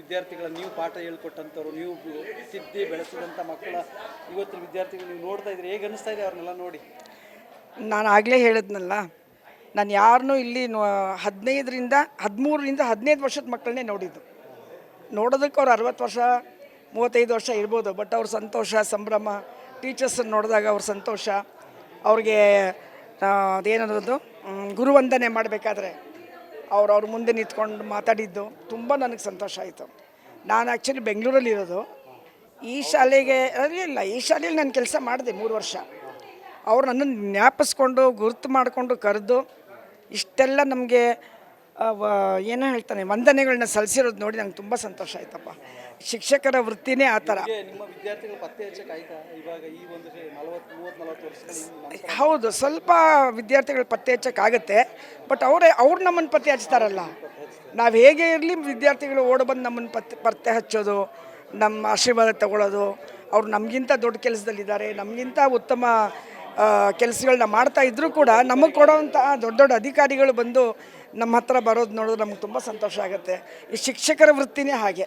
ವಿದ್ಯಾರ್ಥಿಗಳ ನೀವು ಪಾಠ ಹೇಳ್ಕೊಟ್ಟಂಥವ್ರು, ನೀವು ಸಿದ್ಧಿ ಬೆಳೆಸಿದಂಥ ಮಕ್ಕಳ ಇವತ್ತಿನ ವಿದ್ಯಾರ್ಥಿಗಳು ನೀವು ನೋಡ್ತಾ ಇದ್ರೆ ಹೇಗೆ ಅನಿಸ್ತಾ ಇದೆ ಅವ್ರನ್ನೆಲ್ಲ ನೋಡಿ? ನಾನು ಆಗಲೇ ಹೇಳಿದ್ನಲ್ಲ, ನಾನು ಯಾರನ್ನೂ ಇಲ್ಲಿ ಹದಿನೈದರಿಂದ, ಹದಿಮೂರರಿಂದ ಹದಿನೈದು ವರ್ಷದ ಮಕ್ಕಳನ್ನೇ ನೋಡಿದ್ದು. ನೋಡೋದಕ್ಕೆ ಅವ್ರು ಅರವತ್ತು ವರ್ಷ, ಮೂವತ್ತೈದು ವರ್ಷ ಇರ್ಬೋದು, ಬಟ್ ಅವ್ರ ಸಂತೋಷ, ಸಂಭ್ರಮ ಟೀಚರ್ಸನ್ನು ನೋಡಿದಾಗ ಅವ್ರ ಸಂತೋಷ. ಅವ್ರಿಗೆ ಅದೇನನ್ನೋದು ಗುರುವಂದನೆ ಮಾಡಬೇಕಾದ್ರೆ ಅವ್ರು ಅವ್ರ ಮುಂದೆ ನಿಂತ್ಕೊಂಡು ಮಾತಾಡಿದ್ದು ತುಂಬ ನನಗೆ ಸಂತೋಷ ಆಯಿತು. ನಾನು ಆ್ಯಕ್ಚುಲಿ ಬೆಂಗಳೂರಲ್ಲಿ ಇರೋದು. ಈ ಶಾಲೆಗೆ ಇಲ್ಲ, ಈ ಶಾಲೆಯಲ್ಲಿ ನಾನು ಕೆಲಸ ಮಾಡಿದೆ ಮೂರು ವರ್ಷ. ಅವ್ರು ನನ್ನನ್ನು ಜ್ಞಾಪಿಸ್ಕೊಂಡು, ಗುರುತು ಮಾಡಿಕೊಂಡು ಕರೆದು, ಇಷ್ಟೆಲ್ಲ ನಮಗೆ ಏನೋ ಹೇಳ್ತಾನೆ ವಂದನೆಗಳನ್ನ ಸಲ್ಲಿಸಿರೋದು ನೋಡಿ ನಂಗೆ ತುಂಬ ಸಂತೋಷ ಆಯ್ತಪ್ಪ. ಶಿಕ್ಷಕರ ವೃತ್ತಿನೇ ಆ ಥರ. ಹೌದು ಸ್ವಲ್ಪ ವಿದ್ಯಾರ್ಥಿಗಳು ಪತ್ತೆ ಹಚ್ಚೋಕ್ಕಾಗತ್ತೆ ಬಟ್ ಅವರೇ ಅವ್ರು ನಮ್ಮನ್ನು ಪತ್ತೆ ಹಚ್ತಾರಲ್ಲ. ನಾವು ಹೇಗೆ ಇರಲಿ ವಿದ್ಯಾರ್ಥಿಗಳು ಓಡಿ ಬಂದು ನಮ್ಮನ್ನು ಪತ್ತೆ ಪತ್ತೆ ಹಚ್ಚೋದು ನಮ್ಮ ಆಶೀರ್ವಾದ ತಗೊಳ್ಳೋದು ಅವ್ರು ನಮಗಿಂತ ದೊಡ್ಡ ಕೆಲಸದಲ್ಲಿದ್ದಾರೆ ನಮಗಿಂತ ಉತ್ತಮ ಕೆಲಸಗಳನ್ನ ಮಾಡ್ತಾ ಇದ್ದರೂ ಕೂಡ ನಮಗೆ ಕೊಡೋವಂಥ ದೊಡ್ಡ ದೊಡ್ಡ ಅಧಿಕಾರಿಗಳು ಬಂದು ನಮ್ಮ ಹತ್ರ ಬರೋದು ನೋಡೋದು ನಮ್ಗೆ ತುಂಬ ಸಂತೋಷ ಆಗುತ್ತೆ. ಈ ಶಿಕ್ಷಕರ ವೃತ್ತಿನೇ ಹಾಗೆ.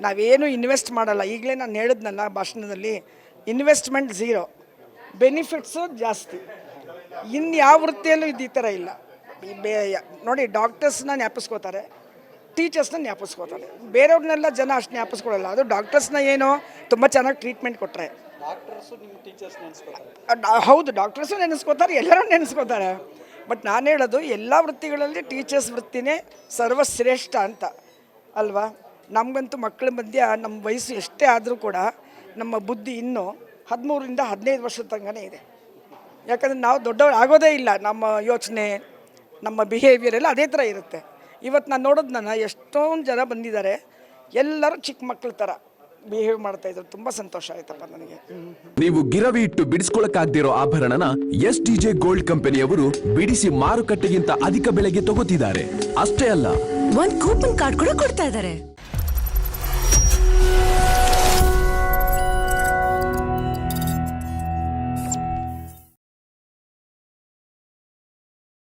ನಾವೇನು ಇನ್ವೆಸ್ಟ್ ಮಾಡಲ್ಲ. ಈಗಲೇ ನಾನು ಹೇಳಿದ್ನಲ್ಲ ಭಾಷಣದಲ್ಲಿ ಇನ್ವೆಸ್ಟ್ಮೆಂಟ್ ಝೀರೋ. ಬೆನಿಫಿಟ್ಸು ಜಾಸ್ತಿ. ಇನ್ನು ಯಾವ ವೃತ್ತಿಯಲ್ಲೂ ಇದು ಈ ಥರ ಇಲ್ಲ. ಬೇ, ನೋಡಿ ಡಾಕ್ಟರ್ಸ್ನ ಜ್ಞಾಪಿಸ್ಕೋತಾರೆ ಟೀಚರ್ಸ್ನ ಜ್ಞಾಪಿಸ್ಕೋತಾರೆ ಬೇರೆಯವ್ರನ್ನೆಲ್ಲ ಜನ ಅಷ್ಟು ಜ್ಞಾಪಿಸ್ಕೊಳ್ಳಲ್ಲ ಅದು ಡಾಕ್ಟರ್ಸ್ನ ಏನೋ ತುಂಬ ಚೆನ್ನಾಗಿ ಟ್ರೀಟ್ಮೆಂಟ್ ಕೊಟ್ಟರೆ ಡಾಕ್ಟರ್ಸು ನಿಮ್ಮ ಟೀಚರ್ಸ್ ನೆನೆಸ್ಕೋತಾರೆ. ಹೌದು, ಡಾಕ್ಟರ್ಸು ನೆನೆಸ್ಕೋತಾರೆ, ಎಲ್ಲರೂ ನೆನೆಸ್ಕೋತಾರೆ. ಬಟ್ ನಾನು ಹೇಳೋದು, ಎಲ್ಲ ವೃತ್ತಿಗಳಲ್ಲಿ ಟೀಚರ್ಸ್ ವೃತ್ತಿನೇ ಸರ್ವಶ್ರೇಷ್ಠ ಅಂತ, ಅಲ್ವಾ? ನಮಗಂತೂ ಮಕ್ಕಳ ಮಧ್ಯ ನಮ್ಮ ವಯಸ್ಸು ಎಷ್ಟೇ ಆದರೂ ಕೂಡ ನಮ್ಮ ಬುದ್ಧಿ ಇನ್ನೂ ಹದಿಮೂರರಿಂದ ಹದಿನೈದು ವರ್ಷದ ತನಕನೇ ಇದೆ. ಯಾಕಂದರೆ ನಾವು ದೊಡ್ಡವ್ರು ಆಗೋದೇ ಇಲ್ಲ, ನಮ್ಮ ಯೋಚನೆ, ನಮ್ಮ ಬಿಹೇವಿಯರ್ ಎಲ್ಲ ಅದೇ ಥರ ಇರುತ್ತೆ. ಇವತ್ತು ನಾನು ನೋಡೋದು ನನ್ನ ಎಷ್ಟೊಂದು ಜನ ಬಂದಿದ್ದಾರೆ, ಎಲ್ಲರೂ ಚಿಕ್ಕ ಮಕ್ಕಳ ಥರ ಬಿಹೇವ್ ಮಾಡ್ತಾಯಿದ್ರು ತುಂಬಾ ಸಂತೋಷ ಆಯ್ತಪ್ಪ ನನಗೆ. ನೀವು ಗಿರವಿ ಇಟ್ಟು ಬಿಡಿಸ್ಕೊಳಕ್ಕಾಗ್ದಿರೋ ಆಭರಣನ ಎಸ್ ಡಿಜೆ ಗೋಲ್ಡ್ ಕಂಪನಿಯವರು ಬಿಡಿಸಿ ಮಾರುಕಟ್ಟೆಗಿಂತ ಅಧಿಕ ಬೆಲೆಗೆ ತಗೋತಿದ್ದಾರೆ. ಅಷ್ಟೇ ಅಲ್ಲ. ಒಂದ್ ಕೂಪನ್ ಕಾರ್ಡ್ ಕೂಡ ಕೊಡ್ತಾ ಇದ್ದಾರೆ.